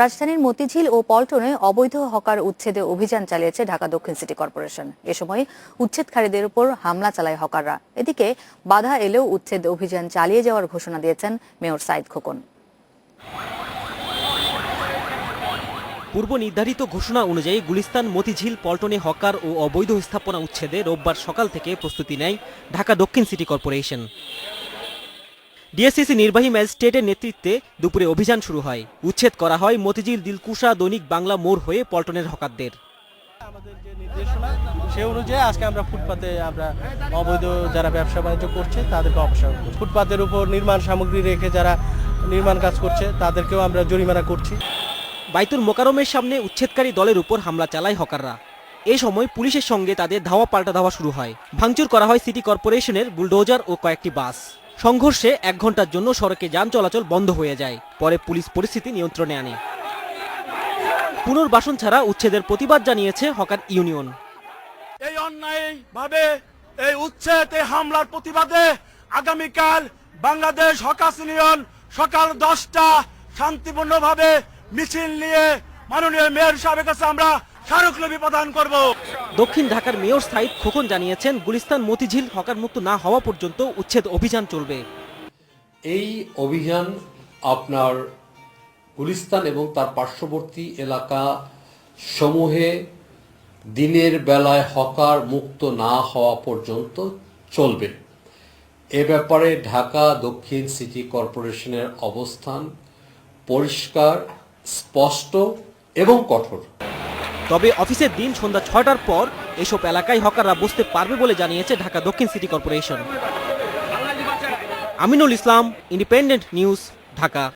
রাজধানীর মতিঝিল ও পল্টনে অবৈধ হকার উচ্ছেদে অভিযান চালিয়েছে ঢাকা দক্ষিণ সিটি কর্পোরেশন। এ সময় উচ্ছেদকারীদের উপর হামলা চালায় হকাররা। এদিকে বাধা এলেও উচ্ছেদ অভিযান চালিয়ে যাওয়ার ঘোষণা দিয়েছেন মেয়র সাইদ খোকন। পূর্ব নির্ধারিত ঘোষণা অনুযায়ী গুলিস্তান, মতিঝিল, পল্টনে হকার ও অবৈধ স্থাপনা উচ্ছেদে রোববার সকাল থেকে প্রস্তুতি নেয় ঢাকা দক্ষিণ সিটি কর্পোরেশন। ডিএসসিসি নির্বাহী ম্যাজিস্ট্রেটের নেতৃত্বে দুপুরে অভিযান শুরু হয়। উচ্ছেদ করা হয় মতিঝিল দিলকুশা দৈনিক বাংলা মোড় হয়ে পল্টনের হকারদের। আমাদের যে নির্দেশনা সে অনুযায়ী আজকে আমরা ফুটপাতে আমরা অবৈধ যারা ব্যবসা বাণিজ্য করছে তাদেরকে অপসারণ করছি। ফুটপাতের উপর নির্মাণ সামগ্রী রেখে যারা নির্মাণ কাজ করছে তাদেরকেও আমরা জরিমানা করছি। বাইতুল মোকারমের সামনে উচ্ছেদকারী দলের উপর হামলা চালায় হকাররা। এ সময় পুলিশের সঙ্গে তাদের ধাওয়া পাল্টা ধাওয়া শুরু হয়। ভাঙচুর করা হয় সিটি কর্পোরেশনের বুলডোজার ও কয়েকটি বাস। সংঘর্ষে এক ঘণ্টার জন্য সড়কে যান চলাচল বন্ধ হয়ে যায়। পরে পুলিশ পরিস্থিতি নিয়ন্ত্রণে আনে। পুনর্বাসন ছাড়া উচ্ছেদের প্রতিবাদ জানিয়েছে হকার ইউনিয়ন। এই অন্যায় ভাবে এই উচ্ছেদ এই হামলার প্রতিবাদে আগামীকাল বাংলাদেশ হকাস ইউনিয়ন সকাল দশটা শান্তিপূর্ণভাবে মিছিল নিয়ে মাননীয় মেয়র সাহেবের কাছে আমরা স্মারকলিপি প্রদান করব। দক্ষিণ ঢাকার মেয়র সাইদ খোকন জানিয়েছেন গুলিস্তান মতিঝিল হকার মুক্ত না হওয়া পর্যন্ত উচ্ছেদ অভিযান চলবে। এই অভিযান আপনার গুলিস্তান এবং তার পার্শ্ববর্তী এলাকা সমূহে দিনের বেলায় হকার মুক্ত না হওয়া পর্যন্ত চলবে। এ ব্যাপারে ঢাকা দক্ষিণ সিটি কর্পোরেশনের অবস্থান পরিষ্কার স্পষ্ট এবং কঠোর। তবে অফিসের দিন সন্ধ্যা ছয়টার পর এসব এলাকায় হকাররা বসতে পারবে বলে জানিয়েছে ঢাকা দক্ষিণ city corporation. Aminul Islam, independent news, Dhaka.